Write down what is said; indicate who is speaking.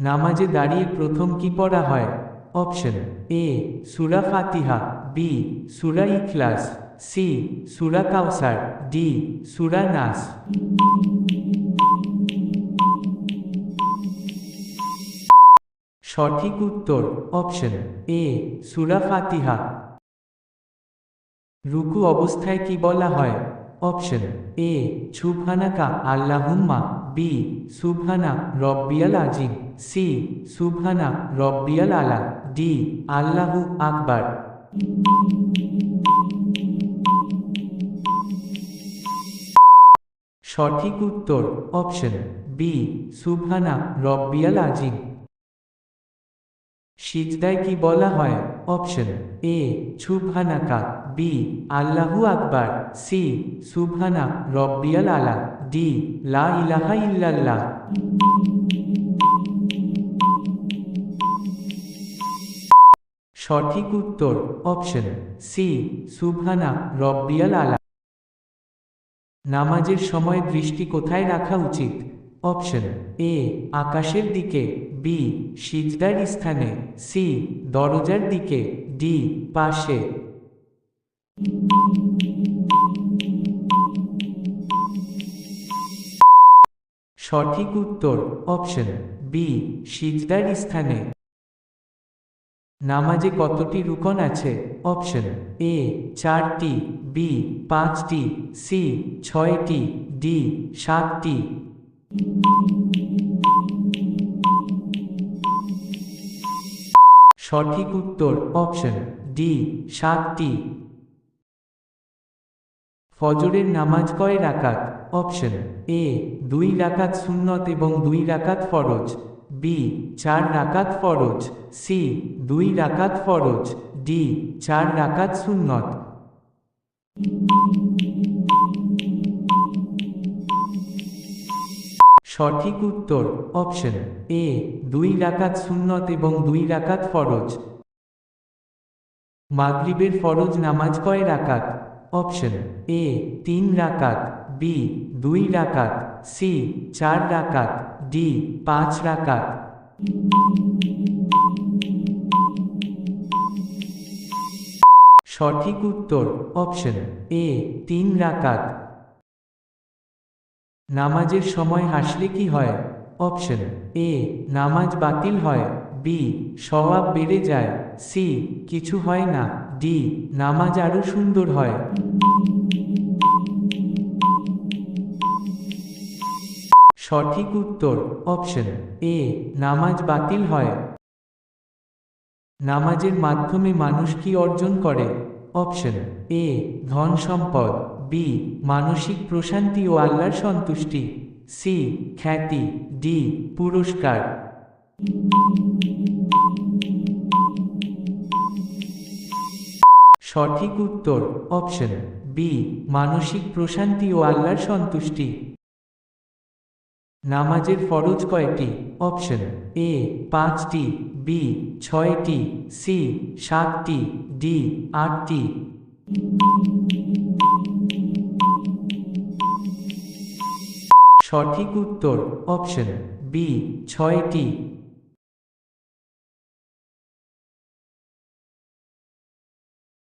Speaker 1: নামাজে দাঁড়িয়ে প্রথম কি পড়া হয়? অপশন এ সুরা ফাতিহা বি সুরা ইখলাস সি সুরা কাউসার ডি সুরা নাস। সঠিক উত্তর অপশন এ সুরা ফাতিহা। রুকু অবস্থায় কি বলা হয়? অপশন এ সুবহানাকা আল্লাহুম্মা বি সুবহানা রব্বিয়াল আজিম। সি, সুবহানা রব্বিয়াল আলা, ডি, আল্লাহু আকবার। সঠিক উত্তর অপশন বি সুবহানা রব্বিয়াল আজিম। সিজদায় কি বলা হয়? অপশন এ সুবহানাকা বি আল্লাহু আকবার। সি সুবহানা রব্বিয়াল আলা ডি লা ইলাহা ইল্লাল্লাহ। সঠিক উত্তর অপশন সি, সুবহানা রব্বিয়াল আলা। নামাজের সময় দৃষ্টি কোথায় রাখা উচিত? অপশন এ, আকাশের দিকে, বি, সিজদার স্থানে, সি, দরজার দিকে, ডি, পাশে। সঠিক উত্তর অপশন বি, সিজদার স্থানে। নামাজে কতটি রুকন আছে? অপশন এ চারটি বি পাঁচটি সি ছয়টি ডি সাতটি। সঠিক উত্তর অপশন ডি সাতটি। ফজরের নামাজ কয় রাকাত? অপশন এ দুই রাকাত সুন্নত এবং দুই রাকাত ফরজ। বি চার রাকাত ফরজ। সি দুই রাকাত ফরজ। ডি চার রাকাত সুন্নত। সঠিক উত্তর অপশন এ দুই রাকাত সুন্নত এবং দুই রাকাত ফরজ। মাগরিবের ফরজ নামাজ কয় রাকাত? অপশন এ তিন রাকাত। বি দুই রাকাত। সি চার রাকাত ডি পাঁচ রাকাত। সঠিক উত্তর অপশন এ তিন রাকাত। নামাজের সময় হাসলে কি হয়? অপশন এ নামাজ বাতিল হয়। বি স্বভাব বেড়ে যায়। সি কিছু হয় না। ডি নামাজ আরও সুন্দর হয়। সঠিক উত্তর অপশন এ, নামাজ বাতিল হয়। নামাজের মাধ্যমে মানুষ কি অর্জন করে? অপশন এ, ধন সম্পদ। বি, মানসিক প্রশান্তি ও আল্লাহর সন্তুষ্টি। সি, খ্যাতি। ডি পুরস্কার। সঠিক উত্তর অপশন বি, মানসিক প্রশান্তি ও আল্লাহর সন্তুষ্টি। নামাজের ফরজ কয়টি? অপশন এ, পাঁচটি, বি, ছয়টি, সি, সাতটি, ডি, আটটি। সঠিক উত্তর অপশন বি, ছয়টি।